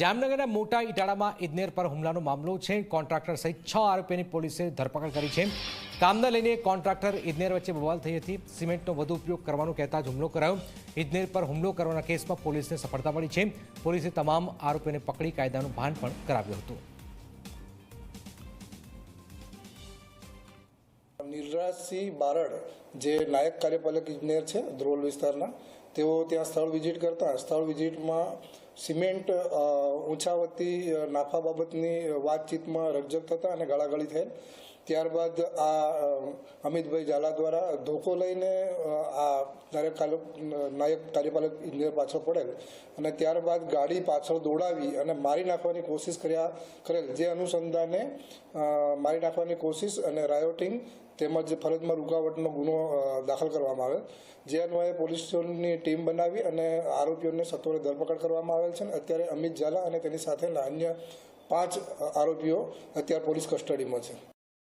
જામનગરના મોટા ઇટાળામાં ઇજનેર પર હુમલાનો મામલો છે. કોન્ટ્રાક્ટર સહિત છ આરોપીની પોલીસે ધરપકડ કરી છે. કામને લઈને કોન્ટ્રાક્ટર ઇજનેર વચ્ચે બવાલ થઈ હતી. સિમેન્ટનો વધુ ઉપયોગ કરવાનું કહેતા જ હુમલો કરાયો. ઇજનેર પર હુમલો કરવાના કેસમાં પોલીસને સફળતા મળી છે. પોલીસે તમામ આરોપીને પકડી કાયદાનું ભાન પણ કરાવ્યું હતું. નિર્રાજસિંહ બારડ, જે નાયક કાર્યપાલક ઇજનેર છે ધ્રોલ વિસ્તારના તેઓ ત્યાં સ્થળ વિઝિટ કરતા. સ્થળ વિઝિટમાં સિમેન્ટ ઊંચા વતી નાફા બાબતની વાતચીતમાં રકજક થતા અને ગાળાગાળી થયેલ. ત્યારબાદ આ અમિતભાઈ ઝાલા દ્વારા ધોકો લઈને આ કાર્યપાલક કાર્ય- નાયક કાર્યપાલક ઇજનેર પાછળ પડેલ અને ત્યારબાદ ગાડી પાછળ દોડાવી અને મારી નાખવાની કોશિશ કર્યા, કરેલ. જે અનુસંધાને મારી નાખવાની કોશિશ અને રાયોટિંગ તેમજ ફરજમાં રૂકાવટનો ગુનો દાખલ કરવામાં આવેલ. જે અન્વયે પોલીસની ટીમ બનાવી અને આરોપીઓને સત્વરે ધરપકડ કરવામાં આવેલ છે અને અત્યારે અમિત ઝાલા અને તેની સાથેના અન્ય પાંચ આરોપીઓ અત્યારે પોલીસ કસ્ટડીમાં છે.